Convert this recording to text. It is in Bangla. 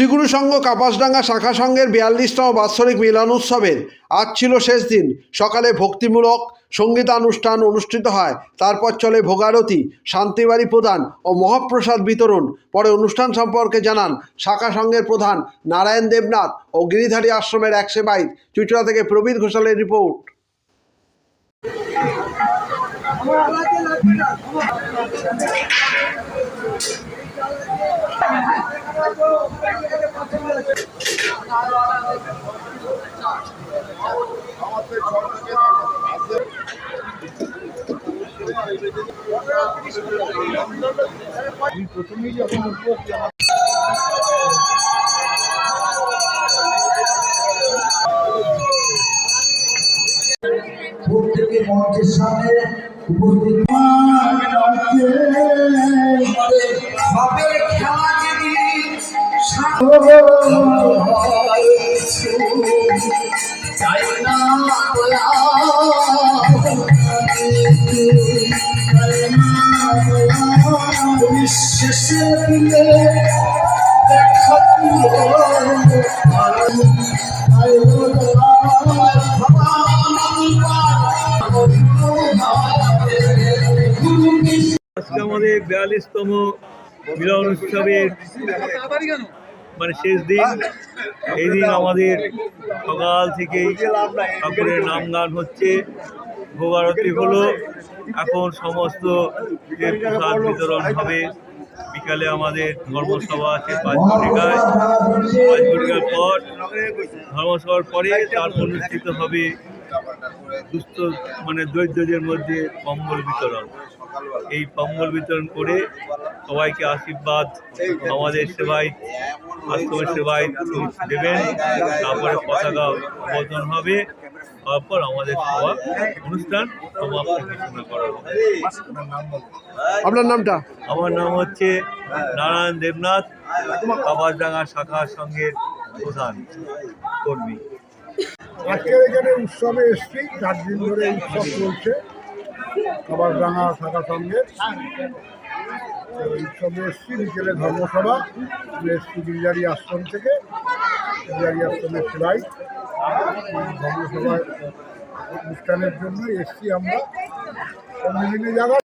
শ্রীগুরু সংঘ কাপাসডাঙ্গা শাখা সংঘের বিয়াল্লিশতম বাৎসরিক মিলন উৎসবের আজ ছিল শেষ দিন। সকালে ভক্তিমূলক সঙ্গীতানুষ্ঠান অনুষ্ঠিত হয়। তারপর চলে ভোগারতি, শান্তিবাড়ি প্রদান ও মহাপ্রসাদ বিতরণ। পরে অনুষ্ঠান সম্পর্কে জানান শাখা সংঘের প্রধান নারায়ণ দেবনাথ ও গিরিধারী আশ্রমের এক সেবাই চুচড়া থেকে প্রবীর ঘোষালের রিপোর্ট। প্রত্যেকে মঞ্চের সামনে উপস্থিত খেলা আজকে আমাদের বিয়াল্লিশতম মিলন উৎসবের মানে শেষ দিন, এই দিন আমাদের সকাল থেকেই ঠাকুরের নাম গান হচ্ছে। ভোগ আরতি হলো। এখন সমস্ত প্রসাদ বিতরণ হবে, বিকালে আমাদের ধর্মসভা আছে পাঁচ ঘটিকায় পাঁচ ঘটিকার পর ধর্মসভার পরে তার অনুষ্ঠিত হবে দুস্থ মানে দরিদ্রদের মধ্যে কম্বল বিতরণ। এই কম্বল বিতরণ করে সবাইকে আশীর্বাদ আমাদের সেবায়, আশ্রমের সেবায় দেবেন। তারপরে পতাকা অবতরণ হবে। তারপর আমাদের সভা অনুষ্ঠান সমাপ্ত ঘোষণা করা হবে। আপনার নামটা? আমার নাম হচ্ছে নারায়ণ দেবনাথ কাবাসডাঙ্গা শাখার সঙ্গের প্রধান কর্মী। আজকের এখানে উৎসবে এসছি চার দিন ধরে উৎসব চলছে খাবার ডাঙা থাকা সঙ্গে উৎসবে এসছি বিকেলে ধর্মসভা এসছি গিরিজারি আশ্রম থেকে। গিরিজারি আশ্রমের সেবাই এই ধর্মসভার অনুষ্ঠানের জন্য এসছি আমরা। সম্মিলনী জায়গা